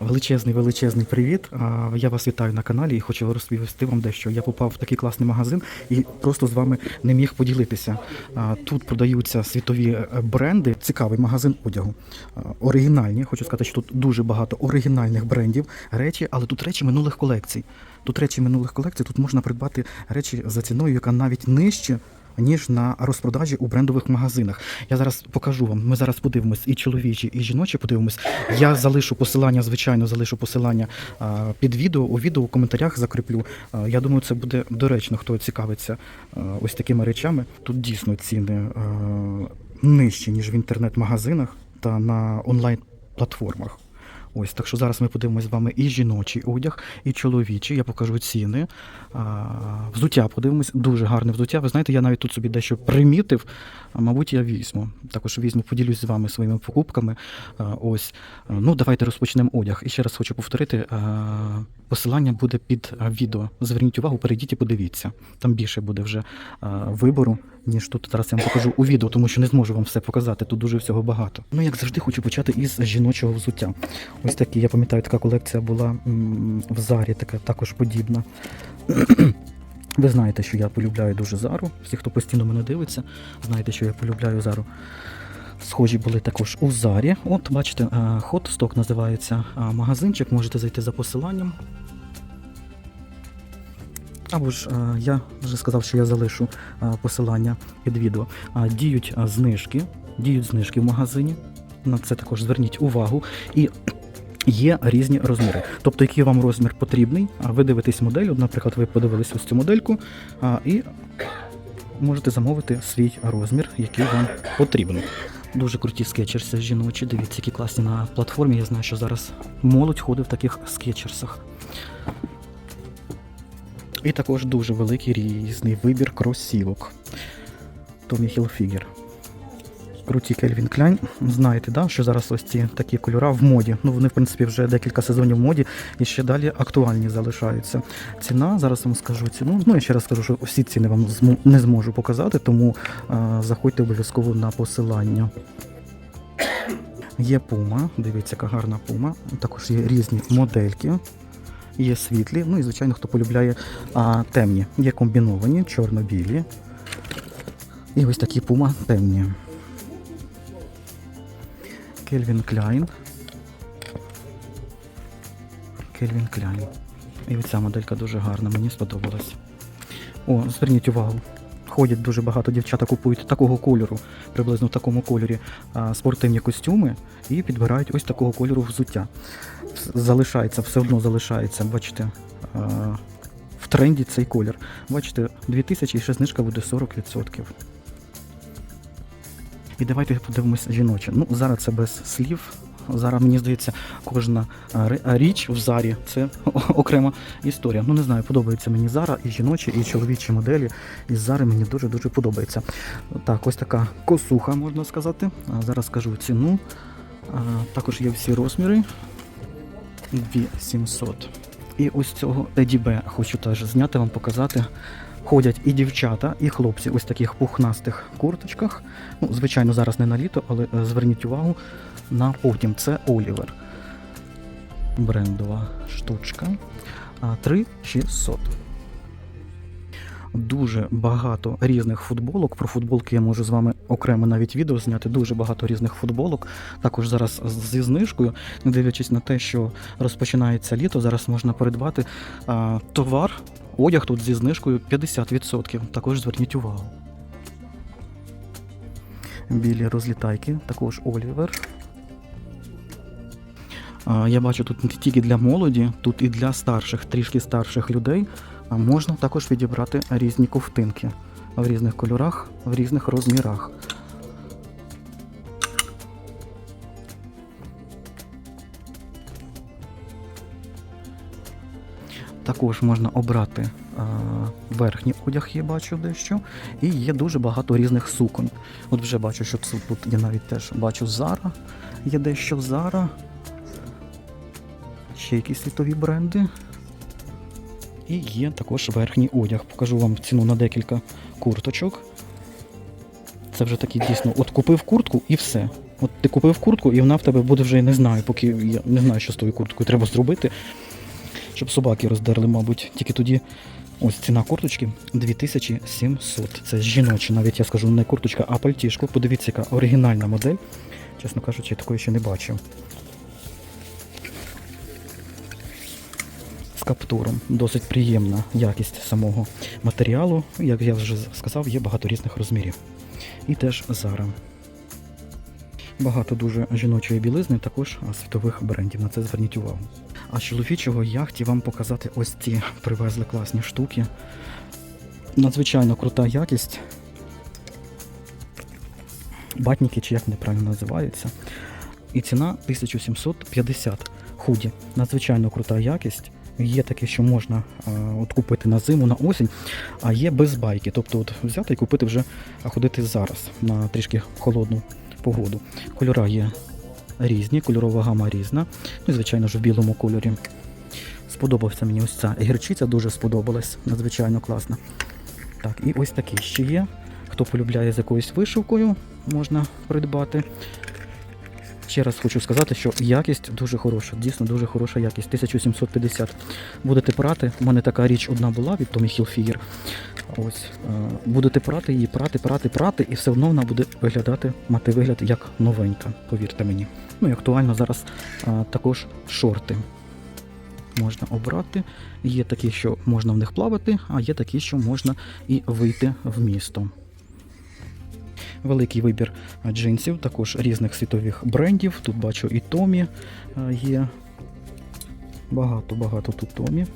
Величезний величезний привіт. Я вас вітаю на каналі і хочу розповісти вам дещо. Я попав в такий класний магазин і просто з вами не міг поділитися. Тут продаються світові е, бренди. Цікавий магазин одягу. Оригінальні. Хочу сказати, що тут дуже багато оригінальних брендів, речі, але тут речі минулих колекцій. Тут речі минулих колекцій. Тут можна придбати речі за ціною, яка навіть нижче. Ніж на розпродажі у брендових магазинах. Я зараз покажу вам. Ми зараз подивимось і чоловічі, і жіночі подивимось. Я залишу посилання, звичайно, залишу посилання під відео. У відео у коментарях закріплю. Я думаю, це буде доречно, хто цікавиться ось такими речами. Тут дійсно ціни нижчі, ніж в інтернет-магазинах та на онлайн-платформах. Ось так що зараз ми подивимося з вами і жіночий одяг, і чоловічий. Я покажу ціни. А, взуття подивимось, дуже гарне взуття. Ви знаєте, я навіть тут собі дещо примітив. Мабуть, я візьму. Також візьму, поділюсь з вами своїми покупками. А, ось. Ну, давайте розпочнемо одяг. І ще раз хочу повторити. а, Посилання буде під відео. Зверніть увагу, перейдіть і подивіться. Там більше буде вже а, вибору, ніж тут зараз я вам покажу у відео, тому що не зможу вам все показати. Тут дуже всього багато. Ну, як завжди, хочу почати із жіночого взуття. Ось такі, я пам'ятаю, така колекція була в Зарі, така також подібна. Ви знаєте, що я полюбляю дуже Зару. Всі, хто постійно мене дивиться, знаєте, що я полюбляю Зару. Схожі були також у Зарі. От, бачите, Hot Stock називається магазинчик, можете зайти за посиланням. Або ж я вже сказав, що я залишу посилання під відео. Діють знижки, діють знижки в магазині. На це також зверніть увагу. І Є різні розміри. Тобто, який вам розмір потрібний, ви дивитесь модель, наприклад, ви подивилися ось цю модельку, і можете замовити свій розмір, який вам потрібен. Дуже круті скетчерси жіночі. Дивіться, які класні на платформі. Я знаю, що зараз молодь ходить в таких скетчерсах. І також дуже великий різний вибір кросівок. Tommy Hilfiger. Круті Кельвін Кляйн. Знаєте, да, що зараз ось ці такі кольори в моді. Ну, вони, в принципі, вже декілька сезонів в моді і ще далі актуальні залишаються. Ціна, зараз вам скажу ціну. Ну, я ще раз скажу, що всі ціни вам не зможу показати, тому а, заходьте обов'язково на посилання. Є пума, дивіться, яка гарна пума. Також є різні модельки. Є світлі, ну і звичайно, хто полюбляє а, темні. Є комбіновані, чорно-білі. І ось такі пума темні. Кельвін Кляйн. Кельвін Кляйн. І оця моделька дуже гарна, мені сподобалась. О, зверніть увагу. Ходять дуже багато дівчата купують такого кольору, приблизно в такому кольорі а, спортивні костюми і підбирають ось такого кольору взуття. Залишається, все одно залишається, бачите, в тренді цей колір. Бачите, 2000 і ще знижка буде 40%. І давайте подивимося жіноче. Ну, зараз це без слів. Зараз, мені здається, кожна ри- а, річ в зарі це окрема історія. Ну, не знаю, подобається мені зара і жіночі, і чоловічі моделі. Із зари мені дуже-дуже подобається. Так, ось така косуха, можна сказати. Зараз скажу ціну. Також є всі розміри. 2700. І ось цього Едібе хочу теж зняти, вам показати. Ходять і дівчата, і хлопці ось в таких пухнастих курточках. Ну, звичайно, зараз не на літо, але е, зверніть увагу на потім. Це Олівер. Брендова штучка. 3600. Дуже багато різних футболок. Про футболки я можу з вами окремо навіть відео зняти. Дуже багато різних футболок. Також зараз зі знижкою, не дивлячись на те, що розпочинається літо, зараз можна придбати а, товар, одяг тут зі знижкою 50%. Також зверніть увагу. Білі розлітайки, також Олівер. Я бачу тут не тільки для молоді, тут і для старших, трішки старших людей. Можна також відібрати різні ковтинки в різних кольорах, в різних розмірах. Також можна обрати а, верхній одяг, я бачу дещо. І є дуже багато різних суконь. От вже бачу, що це тут я навіть теж бачу Зара, є дещо Зара. Ще якісь світові бренди. І є також верхній одяг. Покажу вам ціну на декілька курточок. Це вже такий дійсно, от купив куртку і все. От ти купив куртку, і вона в тебе буде вже, я не знаю, поки я не знаю, що з тою курткою треба зробити, щоб собаки роздерли, мабуть. Тільки тоді ось ціна курточки 2700. Це жіноча, навіть я скажу, не курточка, а пальтішко. Подивіться, яка оригінальна модель. Чесно кажучи, я такої ще не бачив. Каптуром. Досить приємна якість самого матеріалу. Як я вже сказав, є багато різних розмірів. І теж Zara. Багато дуже жіночої білизни, також світових брендів. На це зверніть увагу. А з чоловічого я хотів вам показати ось ці привезли класні штуки. Надзвичайно крута якість. Батніки, чи як вони правильно називаються. І ціна 1750 худі. Надзвичайно крута якість. Є таке, що можна от купити на зиму, на осінь, а є без байки. Тобто от взяти і купити вже а ходити зараз на трішки холодну погоду. Кольора є різні, кольорова гама різна. Ну і звичайно ж в білому кольорі. Сподобався мені ось ця гірчиця, дуже сподобалась, надзвичайно класна. Так, і ось такі ще є. Хто полюбляє з якоюсь вишивкою, можна придбати. Ще раз хочу сказати, що якість дуже хороша, дійсно дуже хороша якість. 1750. Будете прати. У мене така річ одна була від Tommy Hilfiger. Ось. е, Будете прати її, прати, прати, прати, і все одно вона буде виглядати, мати вигляд як новенька, повірте мені. Ну і актуально зараз а, також шорти. Можна обрати. Є такі, що можна в них плавати, а є такі, що можна і вийти в місто. Великий вибір джинсів, також різних світових брендів. Тут бачу і Томі є. Багато-багато тут Томі.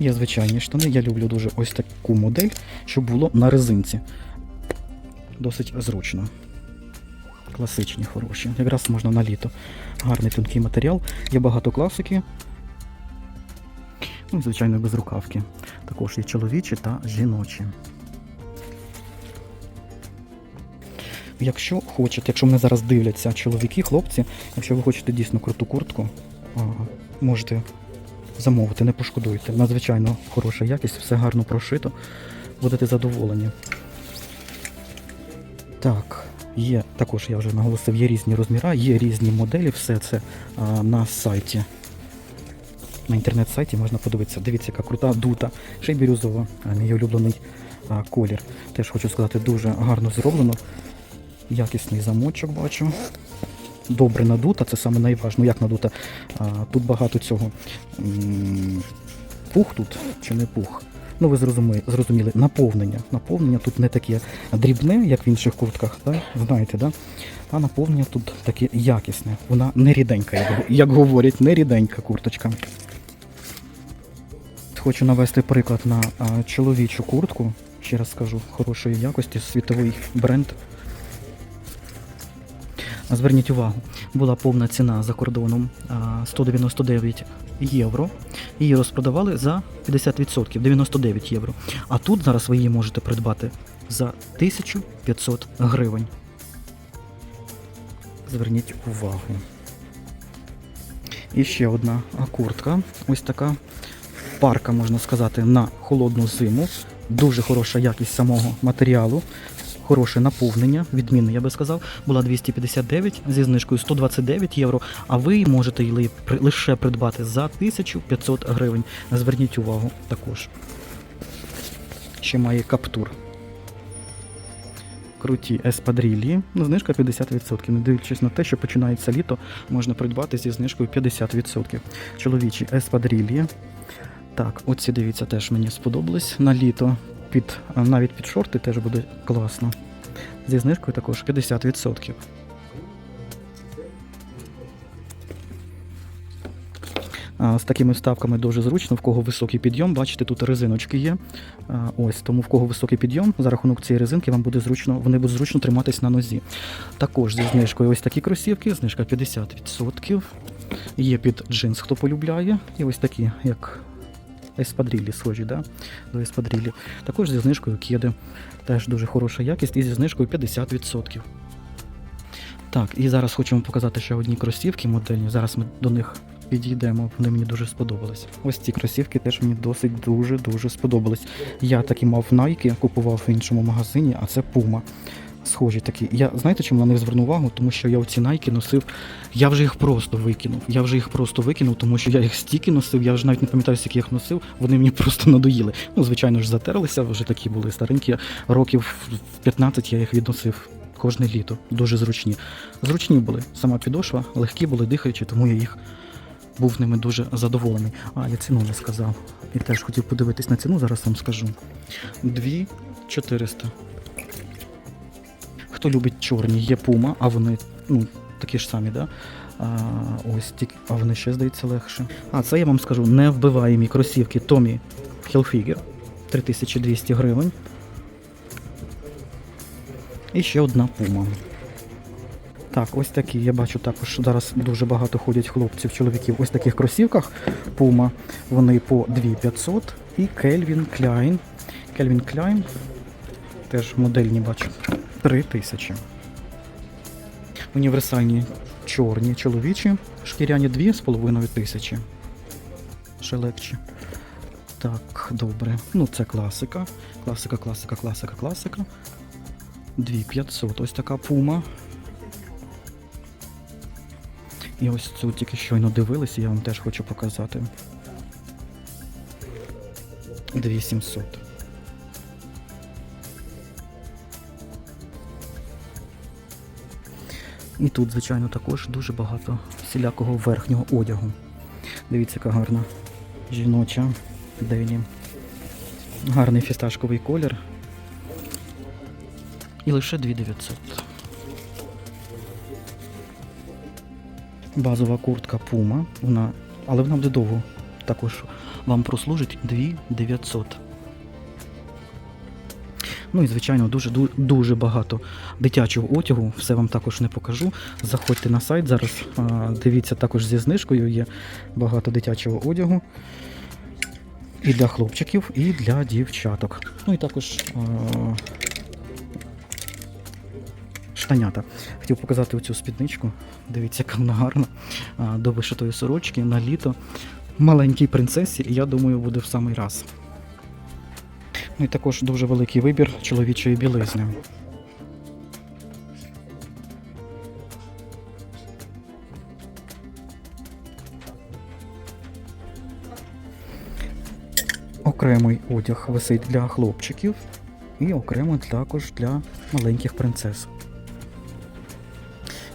Є звичайні штани. Я люблю дуже ось таку модель, щоб було на резинці. Досить зручно. Класичні, хороші. Якраз можна на літо. Гарний тонкий матеріал. Є багато класики. Ну, і, звичайно, без рукавки. Також є чоловічі та жіночі. Якщо хочете, якщо мене зараз дивляться чоловіки, хлопці, якщо ви хочете дійсно круту куртку, можете замовити, не пошкодуйте. Надзвичайно хороша якість, все гарно прошито. Будете задоволені. Так, є також, я вже наголосив, є різні розміри, є різні моделі, все це а, на сайті. На інтернет-сайті можна подивитися. Дивіться, яка крута дута. Ще й бірюзова, мій улюблений а, колір. Теж хочу сказати, дуже гарно зроблено. Якісний замочок бачу. Добре надута, це саме найважливіше. Ну як надута? А, тут багато цього. Пух тут чи не пух? Ну, ви зрозуміли, зрозуміли, наповнення. Наповнення тут не таке дрібне, як в інших куртках, да? знаєте, да? а наповнення тут таке якісне. Вона не ріденька, як, говорять, не ріденька курточка. Хочу навести приклад на чоловічу куртку. Ще раз скажу, хорошої якості, світовий бренд. Зверніть увагу, була повна ціна за кордоном 199 євро. Її розпродавали за 50%, 99 євро. А тут зараз ви її можете придбати за 1500 гривень. Зверніть увагу. І ще одна куртка. Ось така парка, можна сказати, на холодну зиму. Дуже хороша якість самого матеріалу. Хороше наповнення, відмінне, я би сказав, була 259 зі знижкою 129 євро, а ви можете її лише придбати за 1500 гривень. Зверніть увагу також. Ще має каптур. Круті еспадрілі. Ну, знижка 50%. Не дивлячись на те, що починається літо, можна придбати зі знижкою 50%. Чоловічі еспадрілі. Так, оці дивіться, теж мені сподобались на літо. Під, навіть під шорти теж буде класно. Зі знижкою також 50%. З такими вставками дуже зручно, в кого високий підйом, бачите, тут резиночки є. Ось, тому в кого високий підйом, за рахунок цієї резинки вам буде зручно, вони будуть зручно триматись на нозі. Також зі знижкою ось такі кросівки, знижка 50%. Є під джинс, хто полюбляє. І ось такі, як еспадрілі схожі, да? до еспадрілі. Також зі знижкою кеди. Теж дуже хороша якість і зі знижкою 50%. Так, і зараз вам показати ще одні кросівки модельні. Зараз ми до них підійдемо, вони мені дуже сподобались. Ось ці кросівки теж мені досить дуже-дуже сподобались. Я такі мав Nike, купував в іншому магазині, а це Puma. Схожі такі. Я знаєте, чому на них звернув увагу? Тому що я оці найки носив. Я вже їх просто викинув. Я вже їх просто викинув, тому що я їх стільки носив, я вже навіть не пам'ятаю, скільки їх носив. Вони мені просто надоїли. Ну, звичайно ж, затерлися, вже такі були старенькі. Років в 15 я їх відносив кожне літо. Дуже зручні. Зручні були. Сама підошва, легкі були, дихаючі, тому я їх був ними дуже задоволений. А, я ціну не сказав. І теж хотів подивитись на ціну, зараз вам скажу. 2400. Хто любить чорні, є пума, а вони ну, такі ж самі, да? А, ось тільки, а вони ще здається легше. А це я вам скажу невбиваємі кросівки Tommy Hilfiger 3200 гривень. І ще одна пума. Так, ось такі. Я бачу також зараз дуже багато ходять хлопців, чоловіків. Ось таких кросівках Puma. Вони по 2500 і Calvin Klein. Calvin Klein теж модельні бачу. 3000. Універсальні чорні чоловічі, шкіряні 2,5 тисячі. Ще легче. Так, добре. Ну, це класика. Класика, класика, класика, класика. 2500. Ось така пума. І ось цю тільки щойно дивилися, я вам теж хочу показати. 2700. І тут, звичайно, також дуже багато всілякого верхнього одягу. Дивіться, яка гарна жіноча денім. Гарний фісташковий колір. І лише 2900. Базова куртка Puma, вона, але вона буде довго. Також вам прослужить 2900. Ну і звичайно, дуже дуже багато дитячого одягу. Все вам також не покажу. Заходьте на сайт зараз. Дивіться також зі знижкою. Є багато дитячого одягу. І для хлопчиків, і для дівчаток. Ну і також штанята. Хотів показати оцю спідничку. Дивіться, яка вона гарна. До вишитої сорочки на літо. Маленькій принцесі, і я думаю, буде в самий раз. Ну і також дуже великий вибір чоловічої білизни. Окремий одяг висить для хлопчиків і окремо також для маленьких принцес.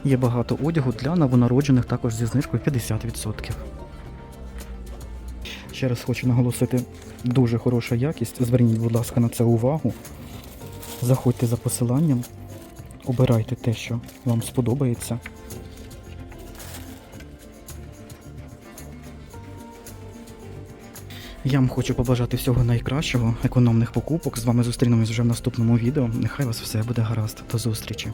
Є багато одягу для новонароджених також зі знижкою 50%. Ще раз хочу наголосити, дуже хороша якість. Зверніть, будь ласка, на це увагу. Заходьте за посиланням, обирайте те, що вам сподобається. Я вам хочу побажати всього найкращого, економних покупок. З вами зустрінемось вже в наступному відео. Нехай вас все буде гаразд. До зустрічі!